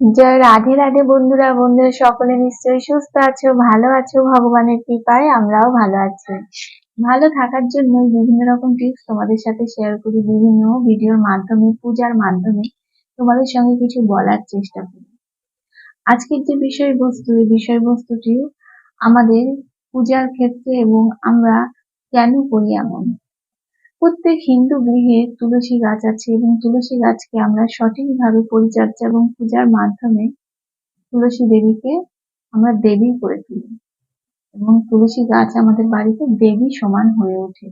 জয় রাধে রাধে বন্ধুরা বন্ধুরা সকলে নিশ্চয়ই সুস্থ আছো, ভালো আছো, ভগবানের কৃপায় আমরাও ভালো আছি। ভালো থাকার জন্য বিভিন্ন রকম টিপস তোমাদের সাথে শেয়ার করি, বিভিন্ন ভিডিওর মাধ্যমে, পূজার মাধ্যমে তোমাদের সঙ্গে কিছু বলার চেষ্টা করি। আজকের যে বিষয়বস্তু, এই বিষয়বস্তুটি আমাদের পূজার ক্ষেত্রে এবং আমরা কেন করি এমন? প্রত্যেক হিন্দু গৃহে তুলসী গাছ আছে এবং তুলসী গাছকে আমরা সঠিকভাবে পরিচর্যা এবং পূজার মাধ্যমে তুলসী দেবীকে আমরা দেবী করে তুলি। এবং তুলসী গাছ আমাদের বাড়িতে দেবী সমান হয়ে ওঠে।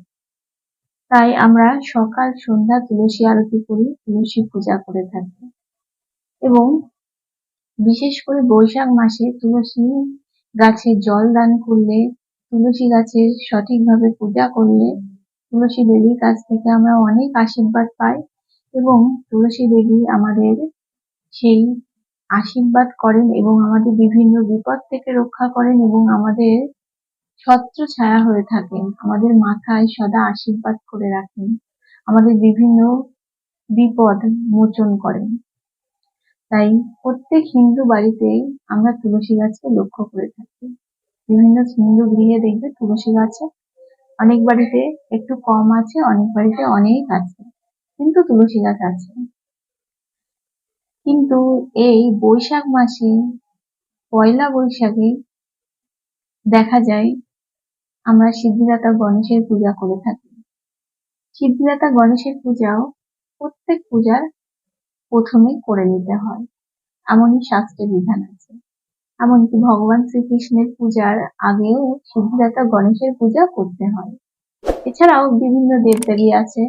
তাই আমরা সকাল, সন্ধ্যা তুলসী আরতি করি, তুলসী পূজা করে থাকি। এবং বিশেষ করে বৈশাখ মাসে তুলসী গাছে জল দান করলে, তুলসী গাছের সঠিকভাবে পূজা করলে তুলসী দেবীর কাছ থেকে আমরা অনেক আশীর্বাদ পাই এবং তুলসী দেবী আমাদের সেই আশীর্বাদ করেন এবং আমাদের বিভিন্ন বিপদ থেকে রক্ষা করেন এবং আমাদের ছত্র ছায়া হয়ে থাকেন। আমাদের মাথায় সদা আশীর্বাদ করে রাখেন। আমাদের বিভিন্ন বিপদ মোচন করেন। তাই প্রত্যেক হিন্দু বাড়িতেই আমরা তুলসী গাছকে লক্ষ্য করে থাকি। বিভিন্ন হিন্দু গৃহে দেখবে তুলসী গাছে অনেক বাড়িতে একটু কম আছে, অনেক বাড়িতে অনেক আছে। কিন্তু তুলসী গাছ আছে। কিন্তু এই বৈশাখ মাসে, পয়লা বৈশাখে দেখা যায়, আমরা সিদ্ধিদাতা গণেশের পূজা করে থাকি। সিদ্ধিদাতা গণেশের পূজাও প্রত্যেক পূজার প্রথমে করে নিতে হয়। এমনই শাস্ত্রে বিধান আছে। এমনকি ভগবান শ্রীকৃষ্ণের পূজার আগেও সিদ্ধিদাতা গণেশের পূজা করতে হয়। এছাড়াও বিভিন্ন দেবদেবী আছে,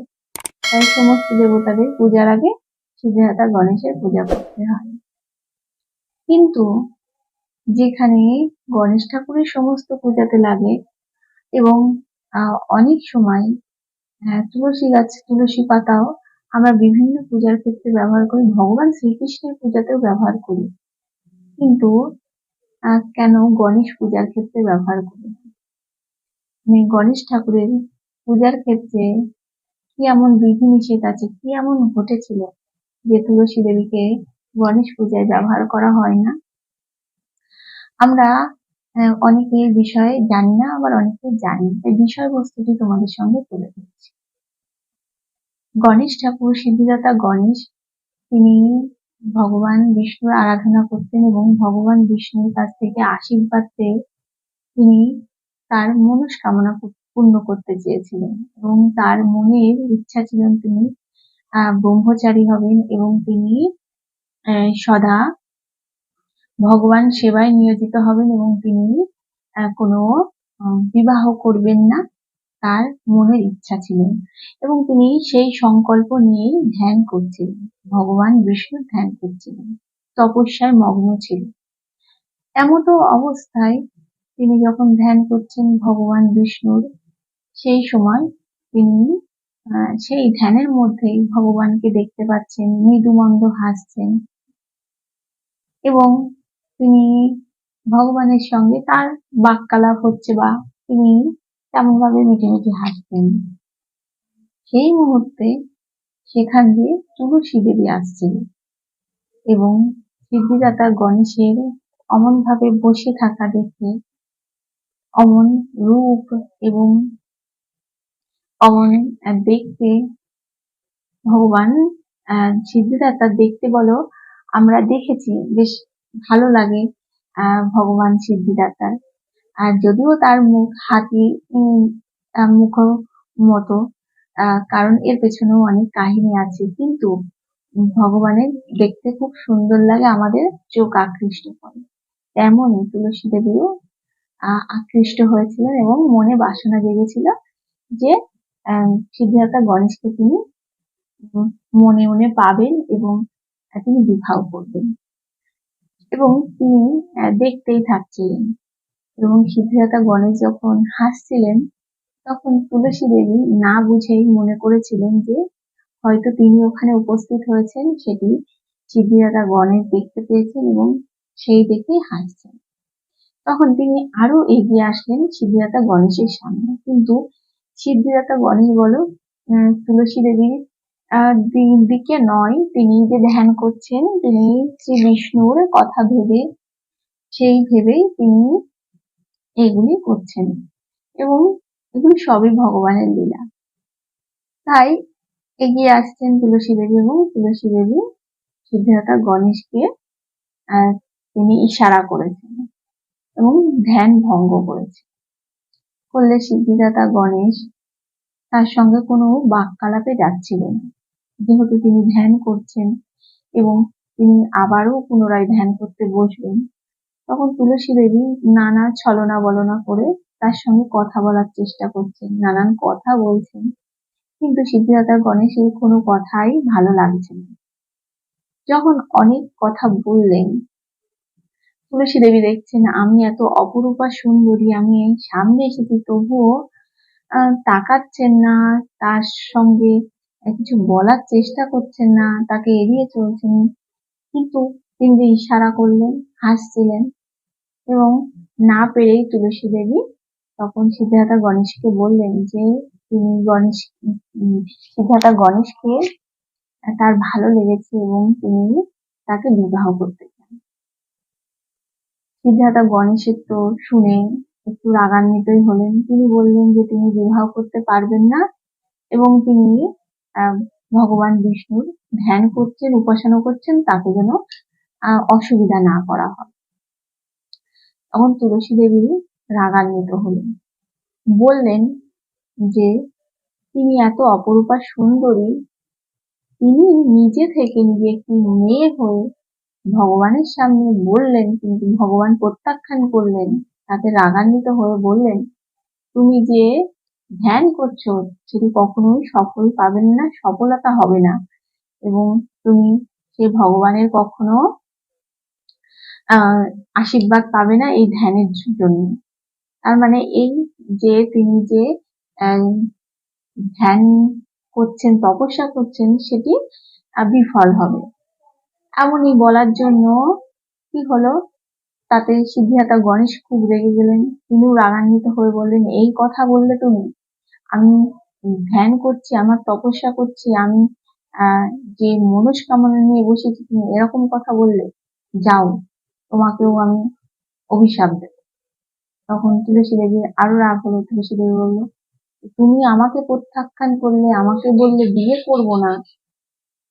তাই সমস্ত দেবতাদের পূজার আগে সিদ্ধিদাতা গণেশের পূজা করতে হয়। কিন্তু যেখানে গণেশ ঠাকুরের সমস্ত পূজাতে লাগে এবং অনেক সময় তুলসী গাছ, তুলসী পাতাও আমরা বিভিন্ন পূজার ক্ষেত্রে ব্যবহার করি, ভগবান শ্রীকৃষ্ণের পূজাতেও ব্যবহার করি। কিন্তু কেন গণেশ পূজার ক্ষেত্রে ব্যবহার করি? মানে গণেশ ঠাকুরের পূজার ক্ষেত্রে কি এমন বিধিনিষেধ আছে? কি এমন ঘটেছিল যে তুলসী দেবীকে গণেশ পূজায় ব্যবহার করা হয় না? আমরা অনেকে বিষয়ে জানি না, আবার অনেকে জানি এই বিষয়বস্তুটি তোমাদের সঙ্গে তুলে ধরছি। গণেশ ঠাকুর, সিদ্ধিদাতা গণেশ, তিনি ভগবান বিষ্ণুর আরাধনা করতেন এবং ভগবান বিষ্ণুর কাছ থেকে আশীর্বাদ পেয়ে তিনি তার মনস্কামনা পূর্ণ করতে চেয়েছিলেন এবং তার মনের ইচ্ছা ছিলেন তিনি ব্রহ্মচারী হবেন এবং তিনি সদা ভগবান সেবায় নিয়োজিত হবেন এবং তিনি কোনো বিবাহ করবেন না। তার মনের ইচ্ছা ছিল এবং তিনি সেই সংকল্প নিয়েই ধ্যান করছিলেন ভগবান বিষ্ণু ধ্যান করছিলেন তপস্যায় মগ্ন ছিল। এমতো অবস্থায় তিনি যখন ধ্যান করছেন ভগবান বিষ্ণুর, সেই সময় তিনি সেই ধ্যানের মধ্যেই ভগবানকে দেখতে পাচ্ছেন, মৃদুমন্দ হাসছেন এবং তিনি ভগবানের সঙ্গে তার বাক্যালাপ হচ্ছে বা তিনি তেমন ভাবে মিটে মিটে হাসতেন সেই মুহূর্তে সেখান দিয়ে তুলসী দেবী আসছিল এবং সিদ্ধিদাতা গণেশের অমন ভাবে বসে থাকা দেখে অমন রূপ এবং অমন দেখতে ভগবান সিদ্ধিদাতা দেখতে বলো, আমরা দেখেছি, বেশ ভালো লাগে ভগবান সিদ্ধিদাতার। আর যদিও তার মুখ, হাতি মুখ মতো কারণ এর পেছনেও অনেক কাহিনী আছে। কিন্তু ভগবানের দেখতে খুব সুন্দর লাগে আমাদের চোখ আকৃষ্ট করে। তেমনই তুলসী দেবীও আকৃষ্ট হয়েছিলেন এবং মনে বাসনা জেগেছিল যে সিদ্ধার্থা গণেশকে তিনি মনে মনে পাবেন এবং তিনি বিবাহ করবেন। এবং তিনি দেখতেই থাকছিলেন। এবং সিদ্ধিদাতা গণেশ যখন হাসছিলেন, তখন তুলসী দেবী না বুঝেই মনে করেছিলেন যে হয়তো তিনি ওখানে উপস্থিত হয়েছেন, সেটি সিদ্ধিদাতা গণেশ দেখতে পেয়েছেন এবং সেই দেখেই হাসছেন। তখন তিনি আরও এগিয়ে আসলেন সিদ্ধিদাতা গণেশের সামনে। কিন্তু সিদ্ধিদাতা গণেশ বলো তুলসী দেবীর দিকে নয়, তিনি যে ধ্যান করছেন, তিনি শ্রী বিষ্ণুর কথা ভেবে, সেই ভেবেই তিনি এগুলি করছেন। এবং এগুলি সবই ভগবানের লীলা। তাই এগিয়ে আসছেন তুলসী দেবী এবং তুলসী দেবী সিদ্ধার্থা গণেশকে তিনি ইশারা করেছেন এবং ধ্যান ভঙ্গ করেছেন। করলে সিদ্ধিদাতা গণেশ তার সঙ্গে কোনো বাক্যালাপে যাচ্ছিল না। যেহেতু তিনি ধ্যান করছেন এবং তিনি আবারও পুনরায় ধ্যান করতে বসবেন তখন তুলসী দেবী নানা ছলনা বলনা করে তার সঙ্গে কথা বলার চেষ্টা করছেন, নানান কথা বলছেন। কিন্তু সিদ্ধিদাতা গণেশের কোনো কথাই ভালো লাগছে না। যখন অনেক কথা বললেন, তুলসী দেবী দেখছেন, আমি এত অপরূপা সুন্দরী, আমি সামনে এসেছি, তবুও তাকাচ্ছেন না, তার সঙ্গে কিছু বলার চেষ্টা করছেন না, তাকে এড়িয়ে চলছেন। কিন্তু তিনি ইশারা করলেন, হাসছিলেন এবং না পেরেই তুলসী দেবী তখন সিদ্ধার্থা গণেশকে বললেন যে তিনি গণেশ সিদ্ধার্থা গণেশকে তার ভালো লেগেছে এবং তিনি তাকে বিবাহ করতে চান। সিদ্ধার্থা গণেশের তো শুনে একটু রাগান্বিতই হলেন। তিনি বললেন যে তিনি বিবাহ করতে পারবেন না এবং তিনি ভগবান বিষ্ণুর ধ্যান করছেন, উপাসনা করছেন, তাকে যেন অসুবিধা না করা হয়। তখন তুলসী দেবী রাগান্বিত হলেন। বললেন যে, তিনি এত অপরূপা সুন্দরী। তিনি নিজে থেকে নিজে একটি মেয়ে হয়ে ভগবানের সামনে বললেন, কিন্তু ভগবান প্রত্যাখ্যান করলেন তাতে রাগান্বিত হয়ে বললেন, তুমি যে ধ্যান করছ, সেটি কখনোই সফল পাবেন না, সফলতা হবে না। এবং তুমি সে ভগবানের কখনো আশীর্বাদ পাবে না এই ধ্যানের জন্য। তার মানে এই যে তিনি যে ধ্যান করছেন, তপস্যা করছেন, সেটি বিফল হবে। এমনই বলার জন্য কি হলো? তাতে সিদ্ধিদাতা গণেশ খুব রেগে গেলেন। তিনিও রাগান্বিত হয়ে বললেন, এই কথা বললে তুমি? আমি ধ্যান করছি, আমার তপস্যা করছি, আমি যে মনস্কামনা নিয়ে বসেছি, তুমি এরকম কথা বললে? যাও তোমাকেও আমি অভিশাপ দেব। তখন তুলসী দেবীর আরও রাগ হলো। তুলসী দেবী বলল, তুমি আমাকে প্রত্যাখ্যান করলে, আমাকে বললে বিয়ে করব না,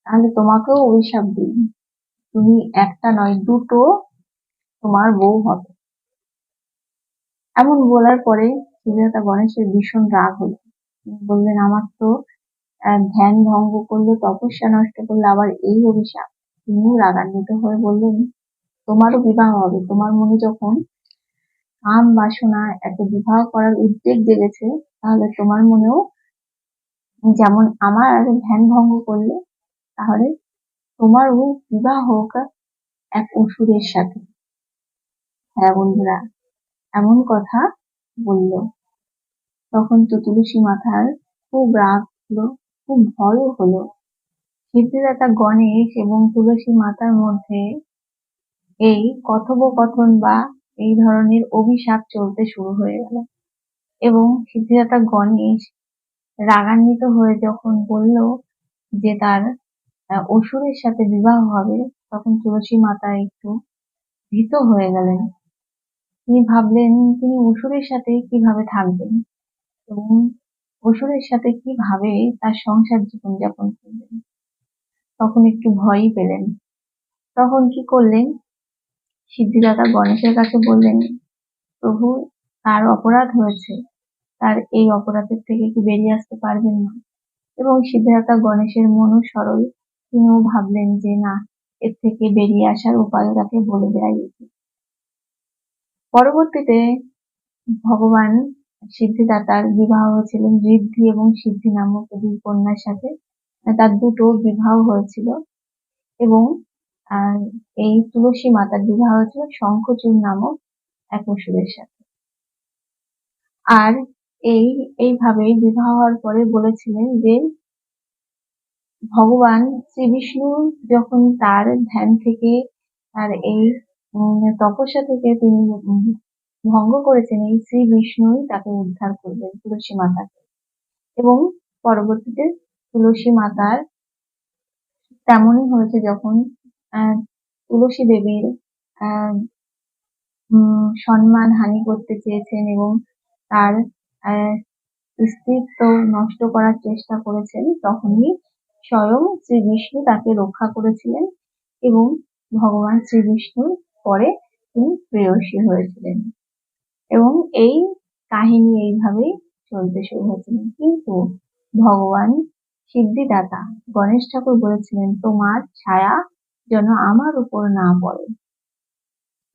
তাহলে তোমাকেও অভিশাপ দিই তুমি একটা নয়, দুটো তোমার বউ হবে। এমন বলার পরে সিদ্ধার্থা গণেশের ভীষণ রাগ হলো। বললেন, আমার তো ধ্যান ভঙ্গ করল তপস্যা নষ্ট করল আবার এই অভিশাপ? তিনিও রাগান্বিত হয়ে বললেন তোমারও বিবাহ হবে। তোমার মনে যখন কাম বাসনা এত বিবাহ করার উদ্বেগ জেগেছে, তাহলে তোমার মনেও যেমন আমার ধ্যান ভঙ্গ করলে, তাহলে তোমারও বিবাহ হোক এক অসুরের সাথে। হ্যাঁ বন্ধুরা, এমন কথা বলল। তখন তো তুলসী মাথার খুব রাগ হলো, খুব ভয়ও হলো। সিদ্ধিদাতা গণেশ এবং তুলসী মাতার মধ্যে এই কথোপকথন বা এই ধরনের অভিশাপ চলতে শুরু হয়ে গেল। এবং সিদ্ধিদাতা গণেশ রাগান্বিত হয়ে যখন বলল যে তার অসুরের সাথে বিবাহ হবে, তখন তুলসী মাতা একটু ভীত হয়ে গেলেন। তিনি ভাবলেন, তিনি অসুরের সাথে কীভাবে থাকবেন? এবং অসুরের সাথে কীভাবে তার সংসার জীবন যাপন করবেন? তখন একটু ভয়ই পেলেন। তখন কি করলেন? সিদ্ধিদাতা গণেশের কাছে বললেন, প্রভু, তার অপরাধ হয়েছে। তার এই অপরাধের থেকে কি বেরিয়ে আসতে পারবেন না? এবং সিদ্ধিদাতা গণেশের মনও সরল। তিনিও ভাবলেন যে, না, এর থেকে বেরিয়ে আসার উপায় তাকে বলে দেওয়াই উচিত। পরবর্তীতে ভগবান সিদ্ধিদাতার বিবাহ হয়েছিলেন ঋদ্ধি এবং সিদ্ধি নামক দুই কন্যার সাথে। তার দুটো বিবাহ হয়েছিল এবং আহ, এই তুলসী মাতার বিবাহ হয়েছিল শঙ্খচূড় নামক এক অসুরের সাথে। আর এই এইভাবেই বিবাহ হওয়ার পরে বলেছিলেন যে ভগবান শ্রী বিষ্ণু যখন তার ধ্যান থেকে তার এই তপস্যা থেকে তিনি ভঙ্গ করেছেন এই শ্রী বিষ্ণুই তাকে উদ্ধার করবেন তুলসী মাতাকে। এবং পরবর্তীতে তুলসী মাতার তেমনই হয়েছে যখন তুলসী দেবীর আহ, সম্মান হানি করতে চেয়েছেন এবং তার আহ, স্ত্রীত্ব নষ্ট করার চেষ্টা করেছেন তখনই স্বয়ং শ্রী বিষ্ণু তাকে রক্ষা করেছিলেন এবং ভগবান শ্রী বিষ্ণুর পরে তিনি প্রেয়সী হয়েছিলেন। এবং এই কাহিনী এইভাবেই চলতে শুরু হয়েছিল কিন্তু ভগবান সিদ্ধিদাতা গণেশ ঠাকুর বলেছিলেন তোমার ছায়া যেন আমার উপর না পড়ে।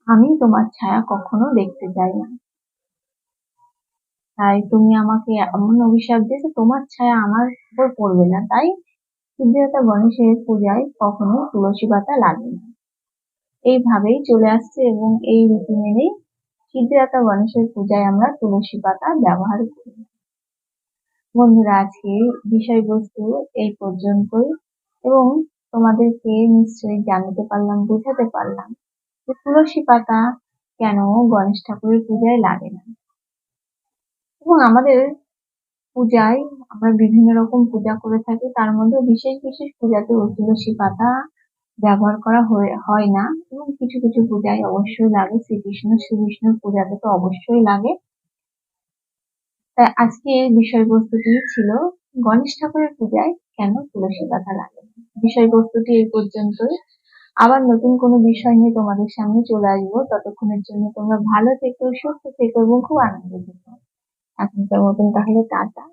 আমি তোমার ছায়া কখনো দেখতে চাই না। তাই তুমি আমাকে এমন অভিশাপ দিয়েছ, তোমার ছায়া আমার উপর পড়বে না। তাই সিদ্ধিদাতা গণেশের পূজায় কখনো তুলসী পাতা লাগে না। এইভাবেই চলে আসছে এবং এই রীতি মেনেই সিদ্ধিদাতা গণেশের পূজায় আমরা তুলসী পাতা ব্যবহার করি। বন্ধুরা আজকে বিষয়বস্তু এই পর্যন্তই। এবং তোমাদেরকে নিশ্চয়ই জানাতে পারলাম, বোঝাতে পারলাম যে তুলসী পাতা কেন গণেশ ঠাকুরের পূজায় লাগে না। এবং আমাদের পূজায় আমরা বিভিন্ন রকম পূজা করে থাকি, তার মধ্যে বিশেষ বিশেষ পূজাতে তুলসী পাতা ব্যবহার করা হয়ে- না। এবং কিছু কিছু পূজায় অবশ্যই লাগে, শ্রীকৃষ্ণ, শ্রী বিষ্ণুর পূজাতে তো অবশ্যই লাগে। তাই আজকে এই বিষয়বস্তুটি ছিল গণেশ ঠাকুরের পূজায় কেন তুলসী পাতা লাগে বিষয়বস্তুটি এই পর্যন্তই। আবার নতুন কোনো বিষয় নিয়ে তোমাদের সামনে চলে আসব। ততক্ষণের জন্য তোমরা ভালো থেকো, সুস্থ থেকো এবং খুব আনন্দ থেকো। এখনকার মতন তাহলে টাটা।